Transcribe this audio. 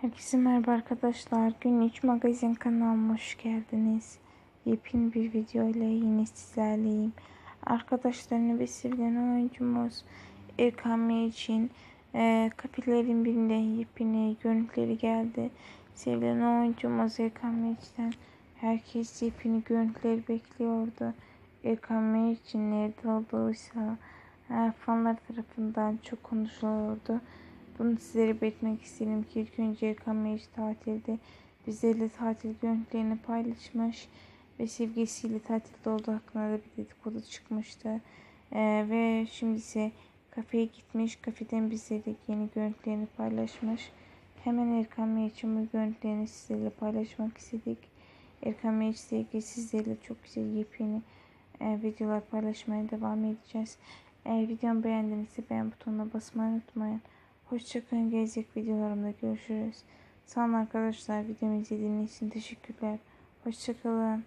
Herkese merhaba arkadaşlar. Gün 3 magazin kanalıma hoş geldiniz. Yepyeni bir video ile yine sizlerleyim. Arkadaşlarını ve sevilen oyuncumuz Erkan için e, kapillerin birinde yepyeni görüntüleri geldi. Sevilen oyuncumuz Erkan Meriç'ten herkes yepyeni görüntüleri bekliyordu. Erkan Meriç'in nerede olduğuysa e, fanlar tarafından çok konuşuluyordu. Bunu sizlere belirtmek istedim ki ilk önce Erkan Meriç tatilde bizlerle tatil görüntülerini paylaşmış ve sevgilisiyle tatilde olduğu hakkında da bir dedikodu çıkmıştı. Ee, ve şimdi ise kafeye gitmiş. Kafeden bizlerle yeni görüntülerini paylaşmış. Hemen Erkan Meriç'in bu görüntülerini sizlerle paylaşmak istedik. Erkan Meriç ile ilgili sizlerle çok güzel yepyeni e, videolar paylaşmaya devam edeceğiz. Eğer videomu beğendiyseniz beğen butonuna basmayı unutmayın. Hoşçakalın. Gelecek videolarımda görüşürüz. Sağ olun arkadaşlar. Videomu izlediğiniz için teşekkürler. Hoşçakalın.